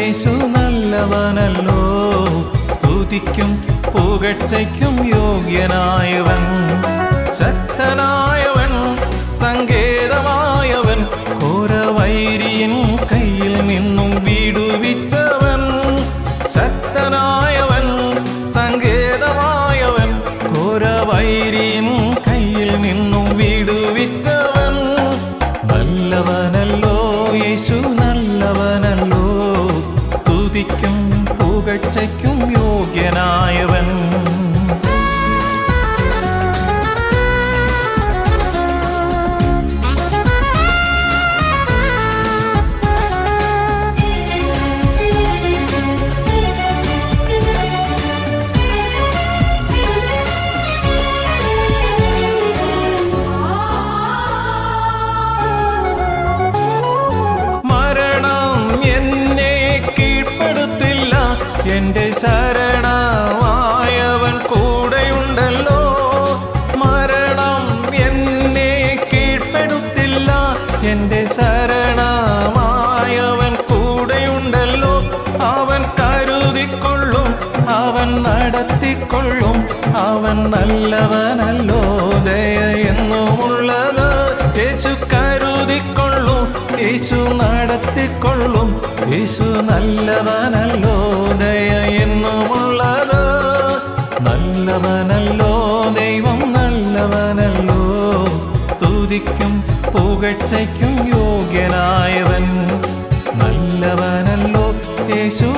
യേശു നല്ലവനല്ലോ. സ്തുതിക്കും പുകഴ്ചയ്ക്കും യോഗ്യനായവൻ. ശക്തനായവൻ നല്ലവനല്ലോ ദയ എന്നുമുള്ളത് യേശു കരുതിക്കൊള്ളും യേശു നടത്തിക്കൊള്ളും യേശു നല്ലവനല്ലോ ദയ എന്നുമുള്ളത് നല്ലവനല്ലോ ദൈവം നല്ലവനല്ലോ. തുതിക്കും പുകഴ്ചയ്ക്കും യോഗ്യനായവൻ നല്ലവനല്ലോ യേശു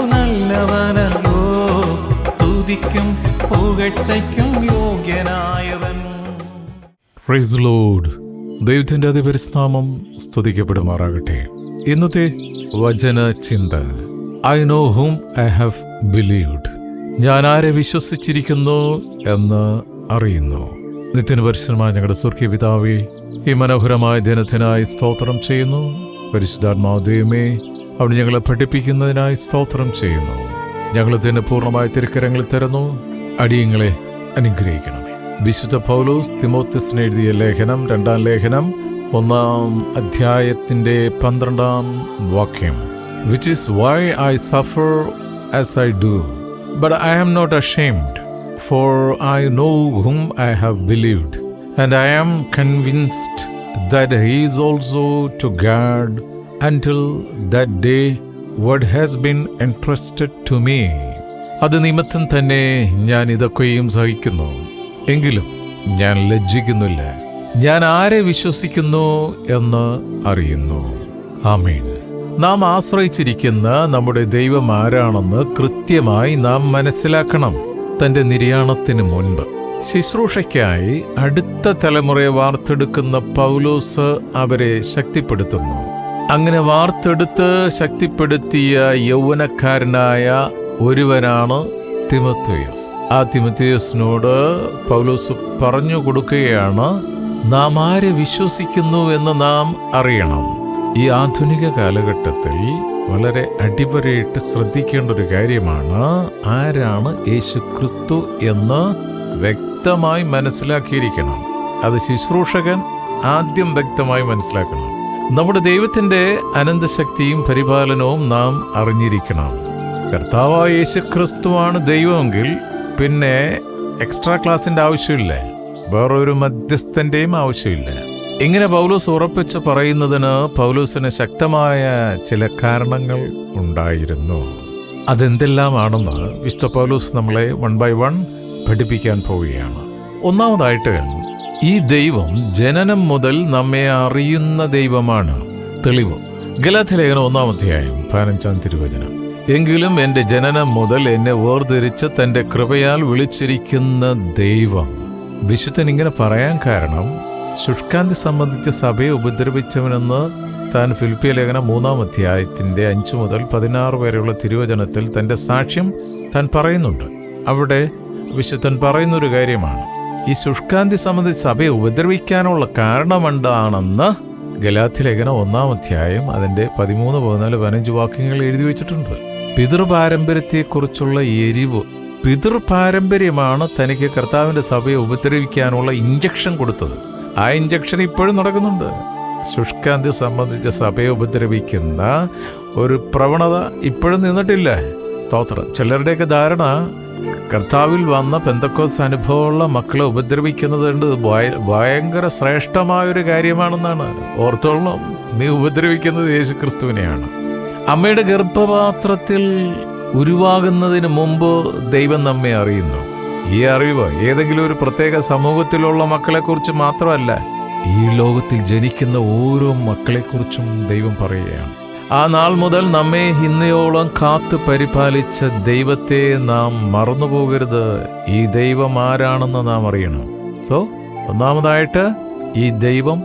ദൈവത്തിന്റെ അതിപരിസ്നാമം സ്തുതിക്കപ്പെടുമാറാകട്ടെ. ഇന്നത്തെ വചന ചിന്ത. I know whom I have believed ഞാൻ ആരെ വിശ്വസിച്ചിരിക്കുന്നു എന്ന് അറിയുന്നു. നിത്യന് പരിശ്രമമായ ഞങ്ങളുടെ സ്വർഗീയ പിതാവേ ഈ മനോഹരമായ ദിനത്തിനായി സ്തോത്രം ചെയ്യുന്നു. പരിശുദ്ധാത്മാവ് ദൈവമേ അവിടെ ഞങ്ങളെ പഠിപ്പിക്കുന്നതിനായി സ്തോത്രം ചെയ്യുന്നു. ഞങ്ങൾ തന്നെ പൂർണമായ തിരുക്കരങ്ങളിൽ തരുന്നു. അടിയങ്ങളെ അനുഗ്രഹിക്കണമേ. വിശുദ്ധ പൗലോസ് തിമോത്തസിന് എഴുതിയ ലേഖനം രണ്ടാം ലേഖനം ഒന്നാം അധ്യായത്തിന്റെ പന്ത്രണ്ടാം വാക്യം. Which is why I suffer as I do but I am not ashamed for I know whom I have believed and I am convinced that he is also to guard until that day what has been entrusted to me അത് നിമിത്തം തന്നെ ഞാൻ ഇതൊക്കെയും സഹിക്കുന്നു. എങ്കിലും ഞാൻ ലജ്ജിക്കുന്നില്ല. ഞാൻ ആരെ വിശ്വസിക്കുന്നു എന്ന് അറിയുന്നു. ആമീൻ. നാം ആശ്രയിച്ചിരിക്കുന്ന നമ്മുടെ ദൈവം ആരാണെന്ന് കൃത്യമായി നാം മനസ്സിലാക്കണം. തന്റെ നിര്യാണത്തിന് മുൻപ്. ശുശ്രൂഷയ്ക്കായി അടുത്ത തലമുറയെ വാർത്തെടുക്കുന്ന പൗലോസ് അവരെ ശക്തിപ്പെടുത്തുന്നു. അങ്ങനെ വാർത്തെടുത്ത് ശക്തിപ്പെടുത്തിയ യൗവനക്കാരനായ ഒരുവനാണ് തിമത്യോസ് ആ തിമത്യോസിനോട് പൗലോസ് പറഞ്ഞു കൊടുക്കുകയാണ് നാം ആരെ വിശ്വസിക്കുന്നു എന്ന് നാം അറിയണം. ഈ ആധുനിക കാലഘട്ടത്തിൽ വളരെ അടിപൊളിയായിട്ട് ശ്രദ്ധിക്കേണ്ട ഒരു കാര്യമാണ് ആരാണ് യേശു ക്രിസ്തു എന്ന് വ്യക്തമായി മനസ്സിലാക്കിയിരിക്കണം. അത് ശുശ്രൂഷകൻ ആദ്യം വ്യക്തമായി മനസ്സിലാക്കണം. നമ്മുടെ ദൈവത്തിന്റെ അനന്തശക്തിയും പരിപാലനവും നാം അറിഞ്ഞിരിക്കണം. കർത്താവായ യേശു ക്രിസ്തുവാണ് ദൈവമെങ്കിൽ പിന്നെ എക്സ്ട്രാ ക്ലാസിന്റെ ആവശ്യമില്ല. വേറൊരു മധ്യസ്ഥന്റെയും ആവശ്യമില്ല. ഇങ്ങനെ പൗലോസ് ഉറപ്പിച്ച് പറയുന്നതിന് പൗലോസിന് ശക്തമായ ചില കാരണങ്ങൾ ഉണ്ടായിരുന്നു. അതെന്തെല്ലാമാണെന്ന് വിശുദ്ധ പൗലോസ് നമ്മളെ വൺ ബൈ വൺ പഠിപ്പിക്കാൻ പോവുകയാണ്. ഒന്നാമതായിട്ട് ഈ ദൈവം ജനനം മുതൽ നമ്മെ അറിയുന്ന ദൈവമാണ്. തെളിവ്. ഗലാത്തിലേഖനം ഒന്നാമധ്യായം പതിനഞ്ചാം തിരുവചനം. എങ്കിലും എന്റെ ജനനം മുതൽ എന്നെ വേർതിരിച്ച് തന്റെ കൃപയാൽ വിളിച്ചിരിക്കുന്ന ദൈവം. വിശുദ്ധൻ ഇങ്ങനെ പറയാൻ കാരണം ശുഷ്കാന്തി സംബന്ധിച്ച് സഭയെ ഉപദ്രവിച്ചവനെന്ന് താൻ ഫിലിപ്പിയ ലേഖനം മൂന്നാം അധ്യായത്തിന്റെ അഞ്ചു മുതൽ പതിനാറ് വരെയുള്ള തിരുവചനത്തിൽ തന്റെ സാക്ഷ്യം താൻ പറയുന്നുണ്ട്. അവിടെ വിശുദ്ധൻ പറയുന്നൊരു കാര്യമാണ് ഈ ശുഷ്കാന്തി സംബന്ധിച്ച് സഭയെ ഉപദ്രവിക്കാനുള്ള കാരണമെന്താണെന്ന് ഗലാത്തി ലേഖനം ഒന്നാം അധ്യായം അതിന്റെ പതിമൂന്ന് പതിനാല് പതിനഞ്ച് വാക്യങ്ങൾ എഴുതി വെച്ചിട്ടുണ്ട്. പിതൃപാരമ്പര്യത്തെക്കുറിച്ചുള്ള എരിവ്. പിതൃപാരമ്പര്യമാണ് തനിക്ക് കർത്താവിന്റെ സഭയെ ഉപദ്രവിക്കാനുള്ള ഇഞ്ചക്ഷൻ കൊടുത്തത്. ആ ഇഞ്ചക്ഷൻ ഇപ്പോഴും നടക്കുന്നുണ്ട്. ശുഷ്കാന്തി സംബന്ധിച്ച സഭയെ ഉപദ്രവിക്കുന്ന ഒരു പ്രവണത ഇപ്പോഴും നിന്നിട്ടില്ല. സ്തോത്രം. ചിലരുടെയൊക്കെ ധാരണ കർത്താവിൽ വന്ന പെന്തക്കോസ് അനുഭവമുള്ള മക്കളെ ഉപദ്രവിക്കുന്നത് കൊണ്ട് ഭയ- ഭയങ്കര ശ്രേഷ്ഠമായൊരു കാര്യമാണെന്നാണ്. ഓർത്തോളം നീ ഉപദ്രവിക്കുന്നത് യേശു ക്രിസ്തുവിനെയാണ് അമ്മയുടെ ഗർഭപാത്രത്തിൽ ഉരുവാകുന്നതിന് മുമ്പ് ദൈവം നമ്മെ അറിയുന്നു. ഈ അറിവ് ഏതെങ്കിലും ഒരു പ്രത്യേക സമൂഹത്തിലുള്ള മക്കളെക്കുറിച്ച് മാത്രമല്ല ഈ ലോകത്തിൽ ജനിക്കുന്ന ഓരോ മക്കളെക്കുറിച്ചും ദൈവം പറയുകയാണ്. ആ നാൾ മുതൽ നമ്മെ ഇന്നയോളം കാത്തു പരിപാലിച്ച ദൈവത്തെ നാം മറന്നുപോകരുത്. ഈ ദൈവം ആരാണെന്ന് നാം അറിയണം. സോ ഒന്നാമതായിട്ട് ഈ ദൈവം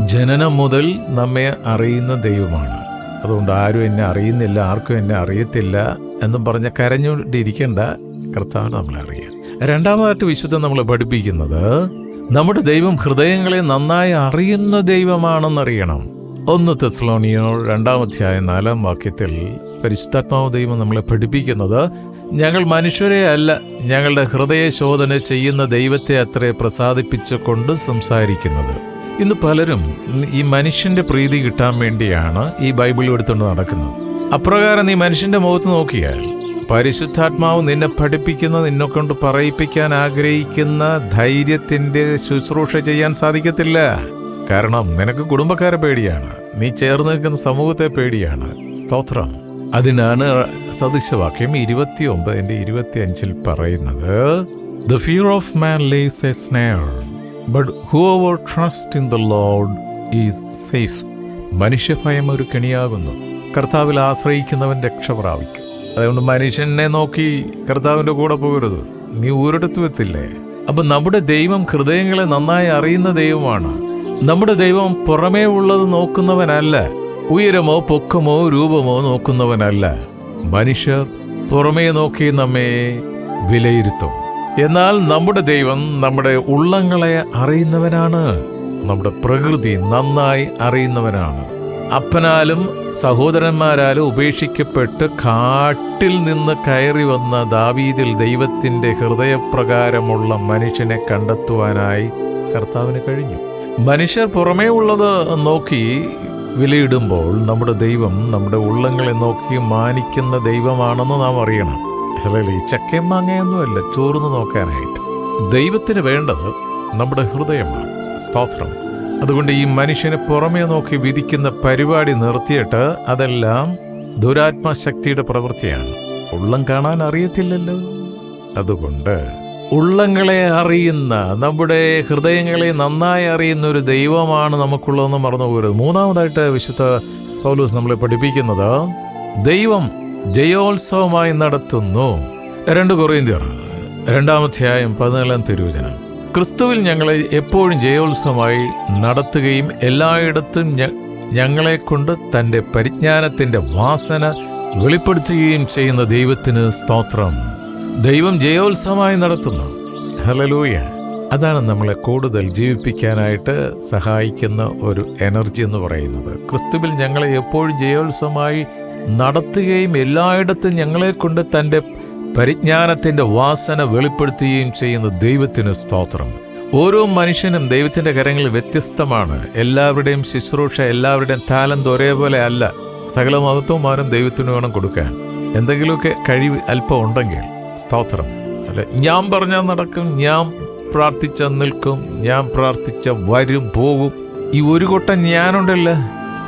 ജനനം മുതൽ നമ്മെ അറിയുന്ന ദൈവമാണ്. അതുകൊണ്ട് ആരും എന്നെ അറിയുന്നില്ല ആർക്കും എന്നെ അറിയത്തില്ല എന്നും പറഞ്ഞ് കരഞ്ഞുകൊണ്ടിരിക്കേണ്ട കർത്താവ് നമ്മളെ അറിയാം രണ്ടാമതായിട്ട് വിശുദ്ധം നമ്മളെ പഠിപ്പിക്കുന്നത് നമ്മുടെ ദൈവം ഹൃദയങ്ങളെ നന്നായി അറിയുന്ന ദൈവമാണെന്നറിയണം. ഒന്ന് തെസ്ലോണിയോ രണ്ടാമധ്യായ നാലാം വാക്യത്തിൽ പരിശുദ്ധാത്മാവ് ദൈവം നമ്മളെ പഠിപ്പിക്കുന്നത് ഞങ്ങൾ മനുഷ്യരെ അല്ല ഞങ്ങളുടെ ഹൃദയ ശോധന ചെയ്യുന്ന ദൈവത്തെ അത്രേ പ്രസാദിപ്പിച്ചുകൊണ്ട് സംസാരിക്കുന്നത്. ഇന്ന് പലരും ഈ മനുഷ്യന്റെ പ്രീതി കിട്ടാൻ വേണ്ടിയാണ് ഈ ബൈബിൾ എടുത്തുകൊണ്ട് നടക്കുന്നത്. അപ്രകാരം നീ മനുഷ്യന്റെ മുഖത്ത് നോക്കിയാൽ പരിശുദ്ധാത്മാവ് നിന്നെ പഠിപ്പിക്കുന്ന നിന്നെ കൊണ്ട് പറയിപ്പിക്കാൻ ആഗ്രഹിക്കുന്ന ധൈര്യത്തിന്റെ ശുശ്രൂഷ ചെയ്യാൻ സാധിക്കത്തില്ല. കാരണം നിനക്ക് കുടുംബക്കാരെ പേടിയാണ്. നീ ചേർന്ന് നിൽക്കുന്ന സമൂഹത്തെ പേടിയാണ്. സ്തോത്രം. അതിനാണ് സദൃശവാക്യം ഇരുപത്തി ഒമ്പതിന്റെ ഇരുപത്തി അഞ്ചിൽ പറയുന്നത് the fear of man leaves a snare but whoever trust in the lord is safe മനുഷ്യഭയം ഒരു കെണിയാകുന്നു. കർത്താവിൽ ആശ്രയിക്കുന്നവൻ രക്ഷ പ്രാപിക്കും. അതുകൊണ്ട് മനുഷ്യനെ നോക്കി കർത്താവിന്റെ കൂടെ പോകരുത്. നീ ഒരിടത്തും എത്തില്ലേ? അപ്പം നമ്മുടെ ദൈവം ഹൃദയങ്ങളെ നന്നായി അറിയുന്ന ദൈവമാണ്. നമ്മുടെ ദൈവം പുറമേ ഉള്ളത് നോക്കുന്നവനല്ല. ഉയരമോ പൊക്കമോ രൂപമോ നോക്കുന്നവനല്ല. മനുഷ്യർ പുറമേ നോക്കി നമ്മെ വിലയിരുത്തും. എന്നാൽ നമ്മുടെ ദൈവം നമ്മുടെ ഉള്ളങ്ങളെ അറിയുന്നവനാണ്. നമ്മുടെ പ്രകൃതി നന്നായി അറിയുന്നവനാണ്. അപ്പനാലും സഹോദരന്മാരാലും ഉപേക്ഷിക്കപ്പെട്ട് കാട്ടിൽ നിന്ന് കയറി വന്ന ദാവീദിൽ ദൈവത്തിന്റെ ഹൃദയപ്രകാരമുള്ള മനുഷ്യനെ കണ്ടെത്തുവാനായി കർത്താവിന് കഴിഞ്ഞു. മനുഷ്യർ പുറമേ ഉള്ളത് നോക്കി വിലയിടുമ്പോൾ നമ്മുടെ ദൈവം നമ്മുടെ ഉള്ളങ്ങളെ നോക്കി മാനിക്കുന്ന ദൈവമാണെന്ന് നാം അറിയണം. അല്ലല്ലേ ഈ ചക്കയും മാങ്ങയൊന്നുമല്ല ചോർന്ന് നോക്കാനായിട്ട്. ദൈവത്തിന് വേണ്ടത് നമ്മുടെ ഹൃദയമാണ് സ്തോത്രം. അതുകൊണ്ട് ഈ മനുഷ്യനെ പുറമേ നോക്കി വിധിക്കുന്ന പരിപാടി നിർത്തിയിട്ട് അതെല്ലാം ദുരാത്മശക്തിയുടെ പ്രവൃത്തിയാണ്. ഉള്ളം കാണാൻ അറിയത്തില്ലല്ലോ. അതുകൊണ്ട് ഉള്ളങ്ങളെ അറിയുന്ന നമ്മുടെ ഹൃദയങ്ങളെ നന്നായി അറിയുന്ന ഒരു ദൈവമാണ് നമുക്കുള്ളതെന്ന് മറന്നുപോകരുത്. മൂന്നാമതായിട്ട് വിശുദ്ധ പൗലൂസ് നമ്മളെ പഠിപ്പിക്കുന്നത് ദൈവം ജയോത്സവമായി നടത്തുന്നു. രണ്ട് കൊറിയന്തിയർ രണ്ടാമധ്യായം പതിനാലാം തിരുവചനം. ക്രിസ്തുവിൽ ഞങ്ങളെ എപ്പോഴും ജയോത്സവമായി നടത്തുകയും എല്ലായിടത്തും ഞങ്ങളെക്കൊണ്ട് ഞങ്ങളെ കൊണ്ട് തന്റെ പരിജ്ഞാനത്തിന്റെ വാസന വെളിപ്പെടുത്തുകയും ചെയ്യുന്ന ദൈവത്തിന് സ്തോത്രം. ദൈവം ജയോത്സവമായി നടത്തുന്നു. ഹലലൂയ അതാണ് നമ്മളെ കൂടുതൽ ജീവിപ്പിക്കാനായിട്ട് സഹായിക്കുന്ന ഒരു എനർജി എന്ന് പറയുന്നത്. ക്രിസ്തുവിൽ ഞങ്ങളെ എപ്പോഴും ജയോത്സവമായി നടത്തുകയും എല്ലായിടത്തും ഞങ്ങളെ കൊണ്ട് തന്റെ പരിജ്ഞാനത്തിന്റെ വാസന വെളിപ്പെടുത്തുകയും ചെയ്യുന്ന ദൈവത്തിന് സ്തോത്രം. ഓരോ മനുഷ്യനും ദൈവത്തിന്റെ കരങ്ങളിൽ വ്യത്യസ്തമാണ്. എല്ലാവരുടെയും ശുശ്രൂഷ എല്ലാവരുടെയും താലന്ത് ഒരേപോലെ അല്ല. സകല മഹത്വമാരും ദൈവത്തിന് വേണം കൊടുക്കാൻ. എന്തെങ്കിലുമൊക്കെ കഴിവ് അല്പം ഉണ്ടെങ്കിൽ സ്തോത്രം. അല്ലെ ഞാൻ പറഞ്ഞാൽ നടക്കും ഞാൻ പ്രാർത്ഥിച്ച നിൽക്കും ഞാൻ പ്രാർത്ഥിച്ച വരും പോകും. ഈ ഒരു കൊട്ടം ഞാനുണ്ടല്ലേ.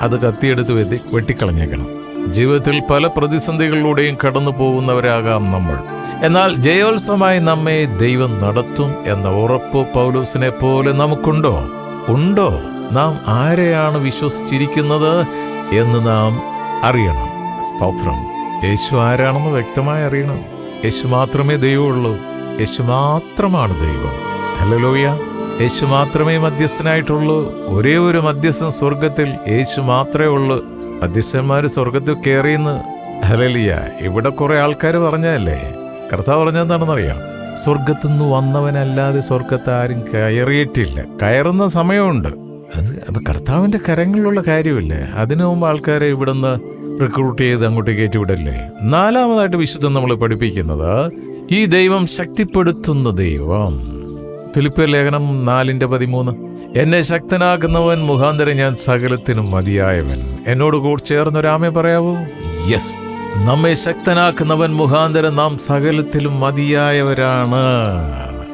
അത് കത്തിയെടുത്ത് വെട്ടി വെട്ടിക്കളഞ്ഞേക്കണം. ജീവിതത്തിൽ പല പ്രതിസന്ധികളിലൂടെയും കടന്നു പോകുന്നവരാകാം നമ്മൾ. എന്നാൽ ജയോത്സവമായി നമ്മെ ദൈവം നടത്തും എന്ന ഉറപ്പ് പൗലൂസിനെ പോലെ നമുക്കുണ്ടോ? ഉണ്ടോ? നാം ആരെയാണ് വിശ്വസിച്ചിരിക്കുന്നത് എന്ന് നാം അറിയണം. സ്തോത്രം. യേശു ആരാണെന്ന് വ്യക്തമായി അറിയണം. യേശു മാത്രമേ ദൈവമുള്ളൂ. യേശു മാത്രമാണ് ദൈവം. ഹല്ലേലൂയ. യേശു മാത്രമേ മധ്യസ്ഥനായിട്ടുള്ളൂ. ഒരേ ഒരു മധ്യസ്ഥൻ സ്വർഗത്തിൽ യേശു മാത്രമേ ഉള്ളൂ. മധ്യസ്ഥന്മാർ സ്വർഗത്തിൽ കയറിയെന്ന് ഹലലിയ ഇവിടെ കുറെ ആൾക്കാർ പറഞ്ഞല്ലേ കർത്താവ് പറഞ്ഞെന്താണെന്നറിയാം സ്വർഗത്തുനിന്ന് വന്നവനല്ലാതെ സ്വർഗത്ത് ആരും കയറിയിട്ടില്ല. കയറുന്ന സമയമുണ്ട്. അത് അത് കർത്താവിന്റെ കരങ്ങളിലുള്ള കാര്യമില്ലേ? അതിനു മുമ്പ് ആൾക്കാരെ ഇവിടുന്ന് റിക്രൂട്ട് ചെയ്ത് അങ്ങോട്ട് കയറ്റിവിടല്ലേ? നാലാമതായിട്ട് വിശുദ്ധം നമ്മൾ പഠിപ്പിക്കുന്നത് ഈ ദൈവം ശക്തിപ്പെടുത്തുന്ന ദൈവം. ഫിലിപ്പ് ലേഖനം നാലിന്റെ പതിമൂന്ന്. എന്നെ ശക്തനാകുന്നവൻ മുഖാന്തരം ഞാൻ സകലത്തിനും മതിയായവൻ. എന്നോട് കൂടി ചേർന്നൊരാമെ പറയാവോ? യെസ് നമ്മെ ശക്തനാക്കുന്നവൻ മുഖാന്തരം നാം സകലത്തിലും മതിയായവരാണ്.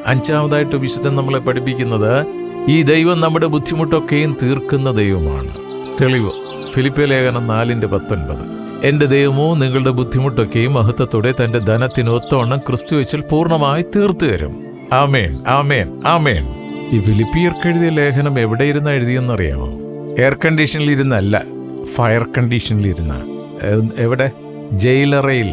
അഞ്ചാമതായിട്ട് വിശുദ്ധൻ നമ്മളെ പഠിപ്പിക്കുന്നത് ഈ ദൈവം നമ്മുടെ ബുദ്ധിമുട്ടൊക്കെയും തീർക്കുന്ന ദൈവമാണ്. തെളിവ്. ഫിലിപ്പ ലേഖനം നാലിന്റെ പത്തൊൻപത്. എന്റെ ദൈവമോ നിങ്ങളുടെ ബുദ്ധിമുട്ടൊക്കെയും മഹത്വത്തോടെ തന്റെ ധനത്തിന് ഒത്തോണം ക്രിസ്തു വെച്ചിൽ പൂർണമായി തീർത്തു തരും ആമേൻ ആമേൻ ആമേൻ. ഈ ഫിലിപ്പിയർക്ക് എഴുതിയ ലേഖനം എവിടെ ഇരുന്ന് എഴുതിയെന്നറിയാമോ? എയർ കണ്ടീഷനിൽ ഇരുന്നല്ല ഫയർ കണ്ടീഷനിൽ ഇരുന്ന എവിടെ? ജയിലറയിൽ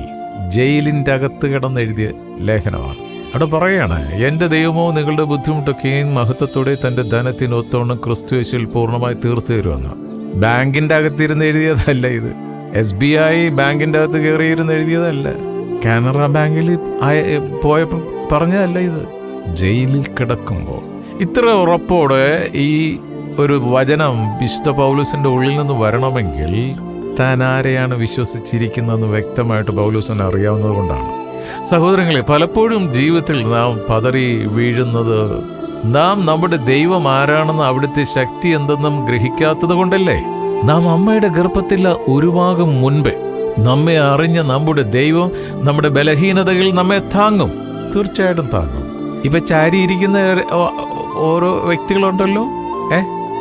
ജയിലിന്റെ അകത്ത് കിടന്ന് എഴുതിയ ലേഖനമാണ്. അവിടെ പറയാണ് എന്റെ ദൈവമോ നിങ്ങളുടെ ബുദ്ധിമുട്ടൊക്കെയും മഹത്വത്തോടെ തന്റെ ധനത്തിനൊത്തോണം ക്രിസ്തു യേശുവിൽ പൂർണമായി തീർത്തു തരുമെന്ന്. ബാങ്കിന്റെ അകത്തിരുന്ന് എഴുതിയതല്ല ഇത്. എസ് ബി ഐ ബാങ്കിന്റെ അകത്ത് കയറിയിരുന്ന് എഴുതിയതല്ല. കാനറ ബാങ്കിൽ പോയപ്പോൾ പറഞ്ഞതല്ല ഇത്. ജയിലിൽ കിടക്കുമ്പോൾ ഇത്ര ഉറപ്പോടെ ഈ ഒരു വചനം വിശുദ്ധ പൗലൂസിന്റെ ഉള്ളിൽ നിന്ന് വരണമെങ്കിൽ താൻ ആരെയാണ് വിശ്വസിച്ചിരിക്കുന്നതെന്ന് വ്യക്തമായിട്ട് പൗലൂസിന് അറിയാവുന്നത് കൊണ്ടാണ്. സഹോദരങ്ങളെ പലപ്പോഴും ജീവിതത്തിൽ നാം പതറി വീഴുന്നത് നാം നമ്മുടെ ദൈവം ആരാണെന്ന് അവിടുത്തെ ശക്തി എന്തെന്നും ഗ്രഹിക്കാത്തത് കൊണ്ടല്ലേ? നാം അമ്മയുടെ ഗർഭത്തിൽ ഭാഗം മുൻപേ നമ്മെ അറിഞ്ഞ നമ്മുടെ ദൈവം നമ്മുടെ ബലഹീനതകൾ നമ്മെ താങ്ങും. തീർച്ചയായിട്ടും താങ്ങും. ഇപ്പൊ ചാരിയിരിക്കുന്ന ഓരോ വ്യക്തികളുണ്ടല്ലോ? ഏ?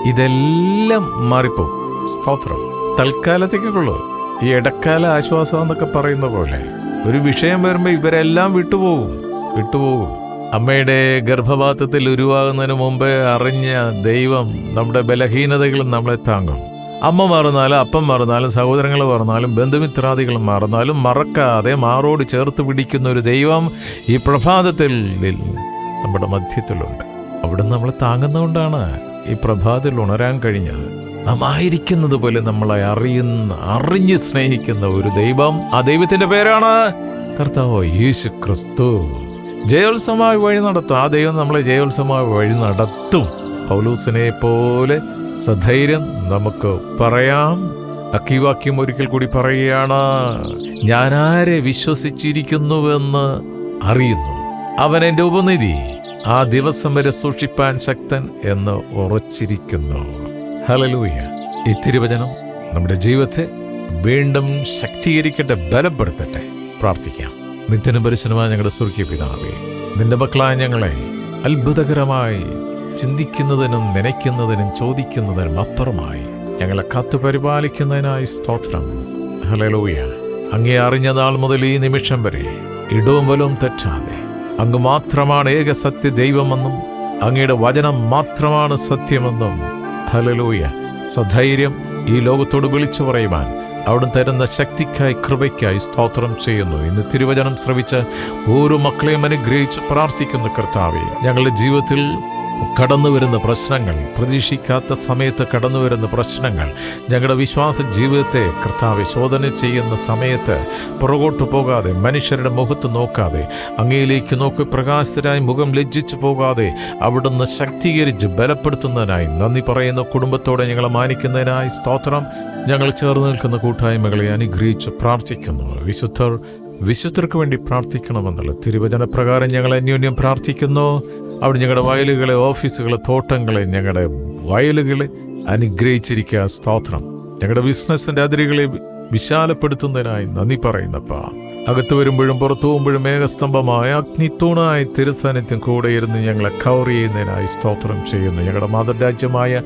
ഇതെല്ലാം മാറിപ്പോ സ്തോത്രം. തൽക്കാലത്തേക്കുള്ളൂ ഈ ഇടക്കാല ആശ്വാസം എന്നൊക്കെ പറയുന്ന പോലെ ഒരു വിഷയം വരുമ്പോൾ ഇവരെല്ലാം വിട്ടുപോകും വിട്ടുപോകും അമ്മയുടെ ഗർഭപാത്രത്തിൽ ഉരുവാകുന്നതിന് മുമ്പേ അറിഞ്ഞ ദൈവം നമ്മുടെ ബലഹീനതകളും നമ്മളെ താങ്ങും. അമ്മ മറന്നാലും അപ്പം മറന്നാലും സഹോദരങ്ങൾ മറന്നാലും ബന്ധുമിത്രാദികൾ മറന്നാലും മറക്കാതെ മാറോട് ചേർത്ത് പിടിക്കുന്ന ഒരു ദൈവം ഈ പ്രഭാതത്തിൽ നമ്മുടെ മധ്യത്തിലുണ്ട്. അവിടെ നമ്മളെ താങ്ങുന്നതുകൊണ്ടാണ് ഈ പ്രഭാതത്തിൽ ഉണരാൻ കഴിഞ്ഞത്. നാം പോലെ നമ്മളെ അറിയുന്ന അറിഞ്ഞ് സ്നേഹിക്കുന്ന ഒരു ദൈവം ആ ദൈവത്തിന്റെ പേരാണ് കർത്താവ് യേശു ക്രിസ്തു ജയോത്സവമായി വഴി നടത്തും. ആ ദൈവം നമ്മളെ ജയോത്സവമായി വഴി നടത്തും. പൗലൂസിനെ പോലെ സധൈര്യം നമുക്ക് പറയാം. അക്കിവാക്യം ഒരിക്കൽ കൂടി പറയുകയാണ് ഞാനാരെ വിശ്വസിച്ചിരിക്കുന്നുവെന്ന് അറിയുന്നു. അവൻ എന്റെ ഉപനിധി. ആ ദിവസം വരെ സൂക്ഷിപ്പാൻ ശക്തൻ എന്ന് ഉറച്ചിരിക്കുന്നു. ഹലലൂയ ഈ തിരുവചനം നമ്മുടെ ജീവിതത്തെ വീണ്ടും ശക്തീകരിക്കട്ടെ ബലപ്പെടുത്തട്ടെ. പ്രാർത്ഥിക്കാം. നിത്യനും പരിശനമായ ഞങ്ങളുടെ സ്വർഗീയ പിതാവേ നിന്റെ മക്കളായ ഞങ്ങളെ അത്ഭുതകരമായി ചിന്തിക്കുന്നതിനും നനയ്ക്കുന്നതിനും ചോദിക്കുന്നതിനും അപ്പുറമായി ഞങ്ങളെ കാത്തു പരിപാലിക്കുന്നതിനായി സ്തോത്രം. ഹലലൂയ അങ്ങേ അറിഞ്ഞ നാൾ മുതൽ ഈ നിമിഷം വരെ ഇടവും വലവും തെറ്റാതെ അങ്ങ് മാത്രമാണ് ഏക സത്യ ദൈവമെന്നും അങ്ങയുടെ വചനം മാത്രമാണ് സത്യമെന്നും. ഹലലൂയ സധൈര്യം ഈ ലോകത്തോട് വിളിച്ചു പറയുവാൻ അവിടുന്ന് തരുന്ന ശക്തിക്കായി കൃപയ്ക്കായി സ്തോത്രം ചെയ്യുന്നു. ഇന്ന് തിരുവചനം ശ്രവിച്ച് ഓരോ മക്കളെയും അനുഗ്രഹിച്ച് പ്രാർത്ഥിക്കുന്നു കർത്താവെ. ഞങ്ങളുടെ ജീവിതത്തിൽ കടന്നു വരുന്ന പ്രശ്നങ്ങൾ പ്രതീക്ഷിക്കാത്ത സമയത്ത് കടന്നു വരുന്ന പ്രശ്നങ്ങൾ ഞങ്ങളുടെ വിശ്വാസ ജീവിതത്തെ കർത്താവ് ശോധന ചെയ്യുന്ന സമയത്ത് പുറകോട്ട് പോകാതെ മനുഷ്യരുടെ മുഖത്ത് നോക്കാതെ അങ്ങയിലേക്ക് നോക്കി പ്രകാശിതരായി മുഖം ലജ്ജിച്ചു പോകാതെ അവിടുന്ന് ശക്തീകരിച്ച് ബലപ്പെടുത്തുന്നതിനായി നന്ദി പറയുന്ന കുടുംബത്തോടെ ഞങ്ങളെ മാനിക്കുന്നതിനായി സ്തോത്രം. ഞങ്ങൾ ചേർന്ന് നിൽക്കുന്ന കൂട്ടായ്മകളെ അനുഗ്രഹിച്ച് പ്രാർത്ഥിക്കുന്നു. വിശുദ്ധർ വിശുദ്ധർക്ക് വേണ്ടി പ്രാർത്ഥിക്കണമെന്നുള്ള തിരുവചന പ്രകാരം ഞങ്ങൾ അന്യോന്യം പ്രാർത്ഥിക്കുന്നു. അവിടെ ഞങ്ങളുടെ വയലുകളെ ഓഫീസുകളെ തോട്ടങ്ങളെ ഞങ്ങളുടെ വയലുകളെ അനുഗ്രഹിച്ചിരിക്കുക സ്തോത്രം. ഞങ്ങളുടെ ബിസിനസ്സിന്റെ അതിരുകളെ വിശാലപ്പെടുത്തുന്നതിനായി നന്ദി പറയുന്നപ്പ. അകത്ത് വരുമ്പോഴും പുറത്തു പോകുമ്പോഴും മേഘസ്തംഭമായ അഗ്നിത്തൂണായി തിരുസാന്നിധ്യം കൂടെ ഇരുന്ന് ഞങ്ങളെ കവർ ചെയ്യുന്നതിനായി സ്തോത്രം ചെയ്യുന്നു. ഞങ്ങളുടെ മാതൃരാജ്യമായ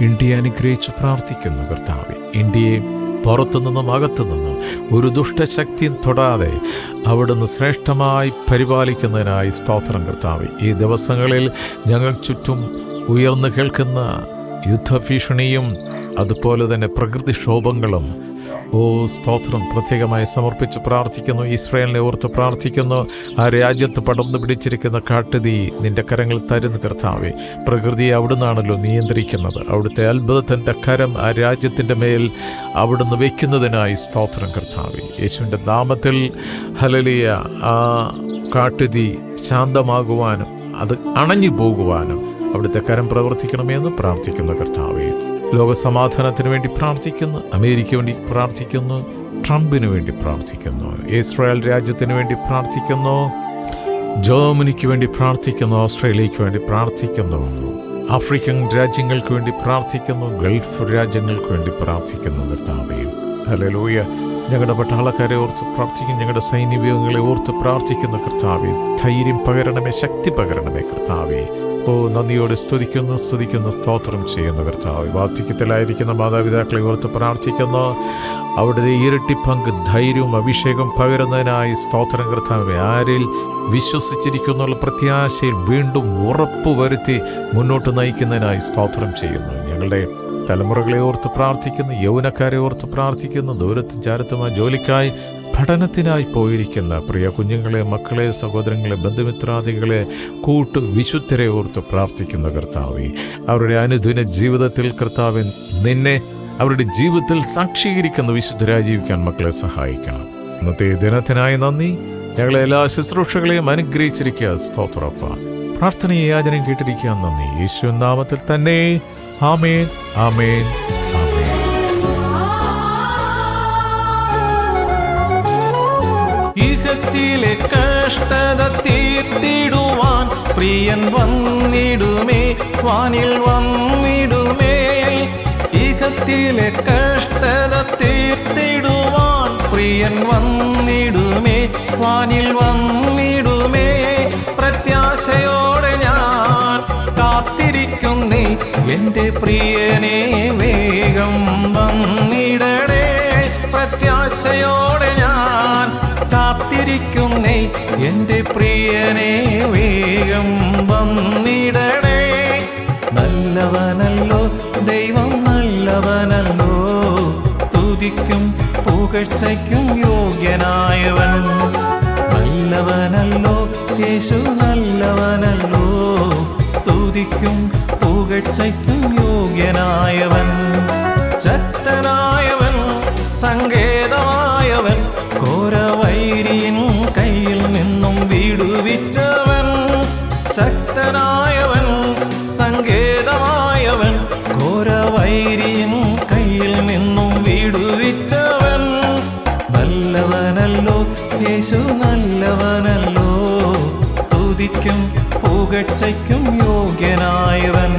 ഇന്ത്യ അനുഗ്രഹിച്ച് പ്രാർത്ഥിക്കുന്നു കർത്താവ്. ഇന്ത്യയെ പുറത്തുനിന്നും അകത്തുനിന്നും ഒരു ദുഷ്ടശക്തിയും തൊടാതെ അവിടുന്ന് ശ്രേഷ്ഠമായി പരിപാലിക്കുന്നതിനായി സ്തോത്രം കർത്താവ്. ഈ ദിവസങ്ങളിൽ ഞങ്ങൾ ചുറ്റും ഉയർന്നു കേൾക്കുന്ന യുദ്ധഭീഷണിയും അതുപോലെ തന്നെ പ്രകൃതിക്ഷോഭങ്ങളും ഓ സ്തോത്രം. പ്രത്യേകമായി സമർപ്പിച്ച് പ്രാർത്ഥിക്കുന്നു. ഇസ്രായേലിനെ ഓർത്ത് പ്രാർത്ഥിക്കുന്നു. ആ രാജ്യത്ത് പടർന്നു പിടിച്ചിരിക്കുന്ന കാട്ടുതീ നിന്റെ കരങ്ങൾ തരുന്ന കർത്താവേ. പ്രകൃതിയെ അവിടുന്നാണല്ലോ നിയന്ത്രിക്കുന്നത്. അവിടുത്തെ അത്ഭുതത്തിന്റെ കരം ആ രാജ്യത്തിന്റെ മേൽ അവിടുന്ന് വയ്ക്കുന്നതിനായി സ്തോത്രം കർത്താവേ. യേശുവിന്റെ നാമത്തിൽ ഹലലിയ ആ കാട്ടുതീ ശാന്തമാകുവാനും അത് അണഞ്ഞു പോകുവാനും അവിടുത്തെ കരം പ്രവർത്തിക്കണമേ എന്ന് പ്രാർത്ഥിക്കുന്നു കർത്താവെ. ലോകസമാധാനത്തിന് വേണ്ടി പ്രാർത്ഥിക്കുന്നു അമേരിക്ക വേണ്ടി പ്രാർത്ഥിക്കുന്നു ട്രംപിന് വേണ്ടി പ്രാർത്ഥിക്കുന്നു ഇസ്രായേൽ രാജ്യത്തിന് വേണ്ടി പ്രാർത്ഥിക്കുന്നു ജർമ്മനിക്ക് വേണ്ടി പ്രാർത്ഥിക്കുന്നു ഓസ്ട്രേലിയക്ക് വേണ്ടി പ്രാർത്ഥിക്കുന്നു ആഫ്രിക്കൻ രാജ്യങ്ങൾക്ക് വേണ്ടി പ്രാർത്ഥിക്കുന്നു ഗൾഫ് രാജ്യങ്ങൾക്ക് വേണ്ടി പ്രാർത്ഥിക്കുന്നു കർത്താവേ. ഹല്ലേലൂയ. ഞങ്ങളുടെ പട്ടാളക്കാരെ ഓർത്ത് പ്രാർത്ഥിക്കും. ഞങ്ങളുടെ സൈനികങ്ങളെ ഓർത്ത് പ്രാർത്ഥിക്കുന്ന കർത്താവേ ധൈര്യം പകരണമേ ശക്തി പകരണമേ കർത്താവേ. ഓ നന്ദിയോടെ സ്തുതിക്കുന്നു സ്തുതിക്കുന്നു സ്തോത്രം ചെയ്യുന്നു കർത്താവ്. വാർദ്ധക്യത്തിലായിരിക്കുന്ന മാതാപിതാക്കളെ ഓർത്ത് പ്രാർത്ഥിക്കുന്നു. അവിടുത്തെ ഇരട്ടി പങ്ക് ധൈര്യവും അഭിഷേകം പകരുന്നതിനായി സ്തോത്രം കർത്താവെ. ആരിൽ വിശ്വസിച്ചിരിക്കുന്നുള്ള പ്രത്യാശയിൽ വീണ്ടും ഉറപ്പ് വരുത്തി മുന്നോട്ട് നയിക്കുന്നതിനായി സ്തോത്രം ചെയ്യുന്നു. ഞങ്ങളുടെ തലമുറകളെ ഓർത്ത് പ്രാർത്ഥിക്കുന്നു യൗവനക്കാരെ ഓർത്ത് പ്രാർത്ഥിക്കുന്നു ദൂരത്തും ചാരത്തുമായ ജോലിക്കായി പഠനത്തിനായി പോയിരിക്കുന്ന പ്രിയ കുഞ്ഞുങ്ങളെ മക്കളെ സഹോദരങ്ങളെ ബന്ധുമിത്രാദികളെ കൂട്ട് വിശുദ്ധരെ ഓർത്ത് പ്രാർത്ഥിക്കുന്ന കർത്താവെ അവരുടെ അനുദിന ജീവിതത്തിൽ കർത്താവൻ നിന്നെ അവരുടെ ജീവിതത്തിൽ സാക്ഷീകരിക്കുന്ന വിശുദ്ധരായി ജീവിക്കാൻ മക്കളെ സഹായിക്കണം. ഇന്നത്തെ ദിനത്തിനായി നന്ദി. ഞങ്ങളെ എല്ലാ ശുശ്രൂഷകളെയും അനുഗ്രഹിച്ചിരിക്കുക സ്തോത്രപ്പ പ്രാർത്ഥനയെ യാചനയും കേട്ടിരിക്കുക നന്ദി. യേശു നാമത്തിൽ തന്നെ ആമേൻ ആമേൻ ആമേൻ. ഇഹത്തിലെ കഷ്ടത തീർത്തിടുവാൻ പ്രിയൻ വന്നിടുമേ വാനിൽ വന്നിടുമേ. ഇഹത്തിലെ കഷ്ടത തീർത്തിടുവാൻ പ്രിയൻ വന്നിടുമേ വാനിൽ വന്നിടുമേ. പ്രത്യാശയോടെ ഞാൻ കാത്തിരിക്കുന്നേ എന്റെ പ്രിയനെ വേഗം വന്നിടണേ. പ്രത്യാശയോടെ ഞാൻ കാത്തിരിക്കുന്നേ എന്റെ പ്രിയനെ വേഗം വന്നിടണേ. നല്ലവനല്ലോ ദൈവം നല്ലവനല്ലോ. സ്തുതിക്കും പുകഴ്ചയ്ക്കും യോഗ്യനായവൻ. നല്ലവനല്ലോ യേശു നല്ലവനല്ലോ. സ്തുതിക്കും പുകഴ്ചയ്ക്കും യോഗ്യനായവൻ ശക്തനായവൻ സങ്കേതമായവൻ ഘോരവൈരിയൻ കയ്യിൽ നിന്നും വിടുവിച്ചവൻ ശക്തനായവൻ സങ്കേതമായവൻ ഘോരവൈരിയൻ കയ്യിൽ നിന്നും വിടുവിച്ചവൻ. വല്ലവനല്ലോ യേശു നല്ലവനല്ലോ സ്തുതിക്കും പുകഴ്ചയ്ക്കും യോഗ്യനായവൻ